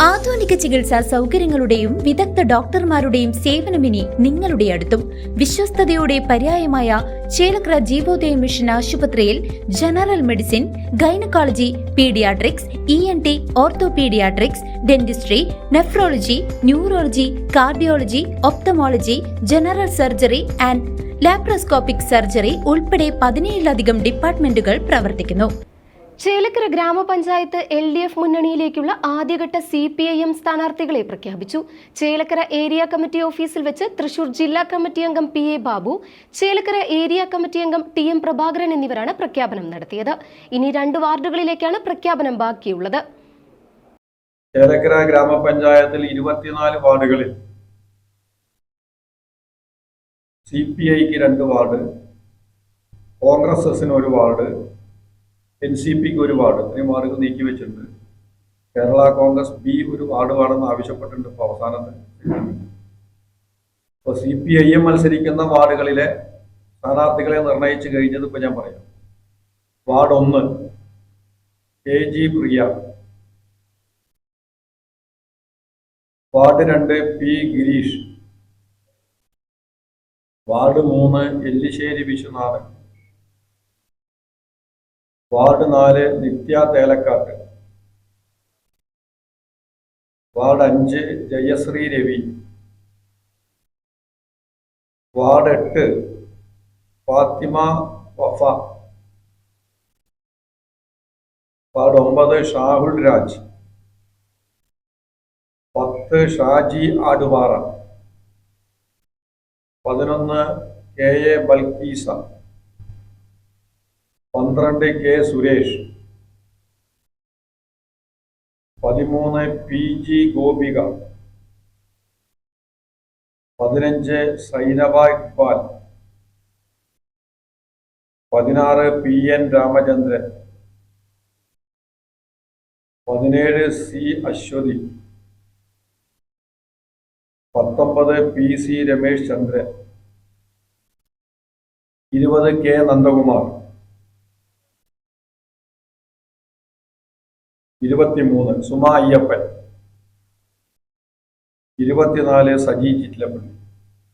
ആധുനിക ചികിത്സാ സൗകര്യങ്ങളുടെയും വിദഗ്ധ ഡോക്ടർമാരുടെയും സേവനമിനി നിങ്ങളുടെ അടുത്തും. വിശ്വസ്തയുടെ പര്യായമായ ചേലക്ര ജീവോദയ മിഷൻ ആശുപത്രിയിൽ general medicine gynaecology paediatrics E N T orthopaedics dentistry nephrology neurology cardiology ophthalmology general surgery and laparoscopic surgery ഉൾപ്പെടെ പതിനേഴിലധികം ഡിപ്പാർട്ട്മെന്റുകൾ പ്രവർത്തിക്കുന്നു. ചേലക്കര ഗ്രാമപഞ്ചായത്ത് എൽ ഡി എഫ് മുന്നണിയിലേക്കുള്ള ആദ്യഘട്ട സി പി ഐ എം സ്ഥാനാർത്ഥികളെ പ്രഖ്യാപിച്ചു. ചേലക്കര ഏരിയ കമ്മിറ്റി ഓഫീസിൽ വെച്ച് തൃശൂർ ജില്ലാ കമ്മിറ്റി അംഗം P A Babu Chelakkara area committee അംഗം ടി എം പ്രഭാകരൻ എന്നിവരാണ് പ്രഖ്യാപനം നടത്തിയത്. ഇനി രണ്ട് വാർഡുകളിലേക്കാണ് പ്രഖ്യാപനം ബാക്കിയുള്ളത്. ചേലക്കര ഗ്രാമപഞ്ചായത്തിൽ ഇരുപത്തിനാല് വാർഡുകളിൽ സി പി ഐക്ക് രണ്ട് വാർഡ് കോൺഗ്രസ് ഒരു വാർഡ് എൻ സി പിക്ക് ഒരു വാർഡ് ഇത്രയും വാർഡുകൾ നീക്കി വെച്ചിട്ടുണ്ട്. കേരള കോൺഗ്രസ് ബി ഒരു വാർഡ് വേണമെന്ന് ആവശ്യപ്പെട്ടിട്ടുണ്ട് ഇപ്പോൾ അവസാനത്തെ. ഇപ്പോൾ സി പി ഐ എം മത്സരിക്കുന്ന വാർഡുകളിലെ സ്ഥാനാർത്ഥികളെ നിർണയിച്ചു കഴിഞ്ഞത് ഇപ്പോൾ ഞാൻ പറയാം. വാർഡ് ഒന്ന് കെ ജി പ്രിയ. വാർഡ് രണ്ട് പി ഗിരീഷ്. വാർഡ് മൂന്ന് എല്ലിശ്ശേരി വിശ്വനാഥൻ. വാർഡ് നാല് നിത്യ തേലക്കാട്ട് വാർഡ് അഞ്ച് ജയശ്രീ രവി. വാർഡ് എട്ട് ഫാത്തിമ വഫ. വാർഡ് ഒമ്പത് ഷാഹുൽ രാജ്. പത്ത് ഷാജി ആടുപാറ. പതിനൊന്ന് കെ എ ബൽക്കീസ. പന്ത്രണ്ട് കെ സുരേഷ്. പതിമൂന്ന് പി ജി ഗോപിക. പതിനഞ്ച് സൈനബ ഇക്ബാൽ. പതിനാറ് പി എൻ രാമചന്ദ്രൻ. പതിനേഴ് സി അശ്വതി. പത്തൊമ്പത് പി സി രമേശ് ചന്ദ്രൻ. ഇരുപത് കെ നന്ദകുമാർ. ഇരുപത്തിമൂന്ന് സുമ അയ്യപ്പൻ. ഇരുപത്തിനാല് സജി ചിറ്റിലപ്പള്ളി.